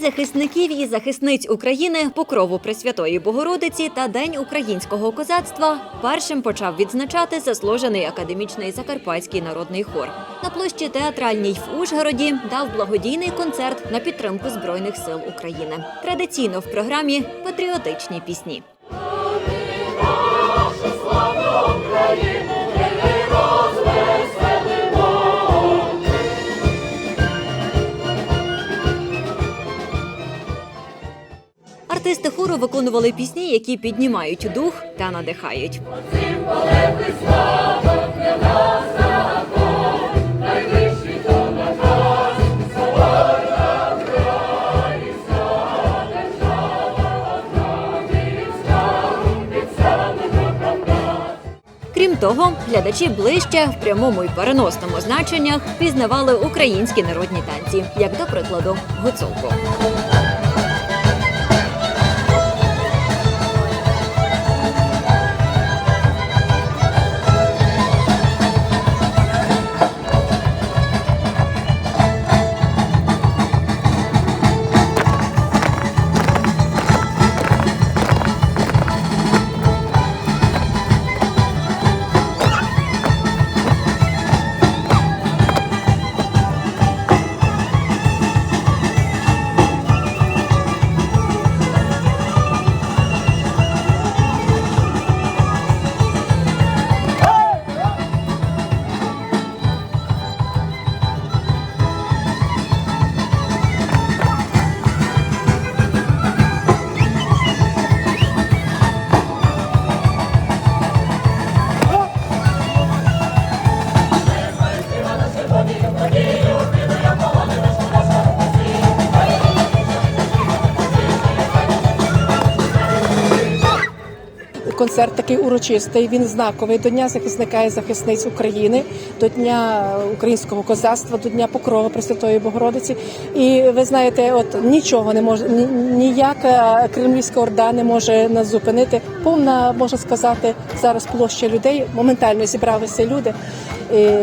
захисників і захисниць України, покрову Пресвятої Богородиці та День українського козацтва першим почав відзначати заслужений академічний закарпатський народний хор. На площі театральній в Ужгороді дав благодійний концерт на підтримку збройних сил України. Традиційно в програмі патріотичні пісні. Артисти хору виконували пісні, які піднімають дух та надихають. Крім того, глядачі ближче в прямому і переносному значеннях пізнавали українські народні танці, як до прикладу, гуцулку. Концерт такий урочистий, він знаковий до Дня захисника і захисниць України, до Дня українського козацтва, до Дня Покрова Пресвятої Богородиці. І ви знаєте, от нічого не може ні- ніяка кремлівська орда не може нас зупинити. Повна можна сказати зараз площа людей. Моментально зібралися люди.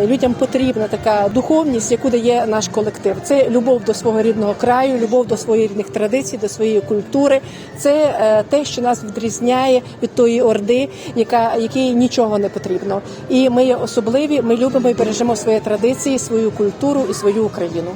Людям потрібна така духовність, яку дає наш колектив. Це любов до свого рідного краю, любов до своїх рідних традицій, до своєї культури. Це е, те, що нас відрізняє від тої орди, яка якій нічого не потрібно. І ми є особливі. Ми любимо і бережемо свої традиції, свою культуру і свою Україну.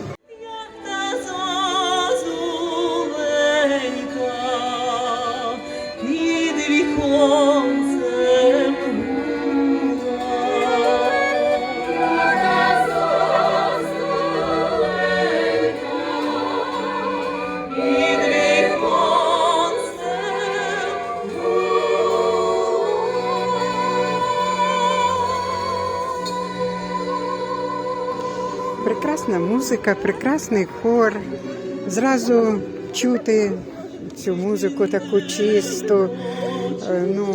Прекрасна музика, прекрасний хор. Зразу чути цю музику таку чисту. Е, Ну,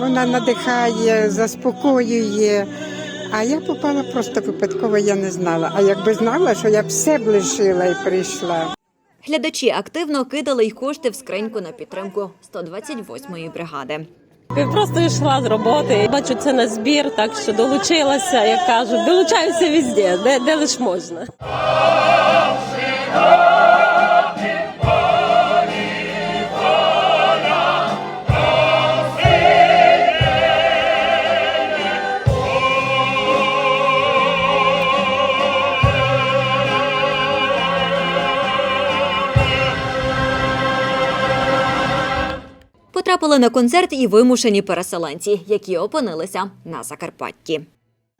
вона надихає, заспокоює. А я попала просто випадково, я не знала. А якби знала, що я б все б лишила і прийшла. Глядачі активно кидали й кошти в скриньку на підтримку 128-ї бригади. Просто йшла з роботи. Бачу це на збір, так що долучилася, як кажуть, долучаюся везде, де, де лиш можна. Потрапили на концерт і вимушені переселенці, які опинилися на Закарпатті.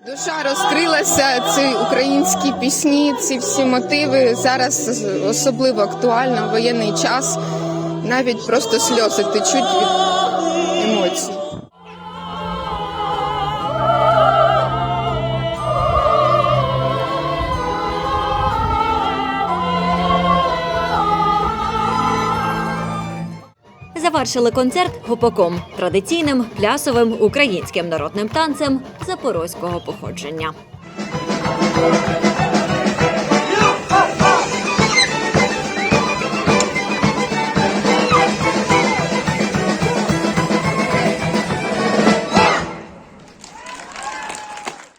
Душа розкрилася, ці українські пісні, ці всі мотиви зараз особливо актуально в воєнний час. Навіть просто сльози течуть від Завершили концерт гопаком традиційним плясовим українським народним танцем запорозького походження.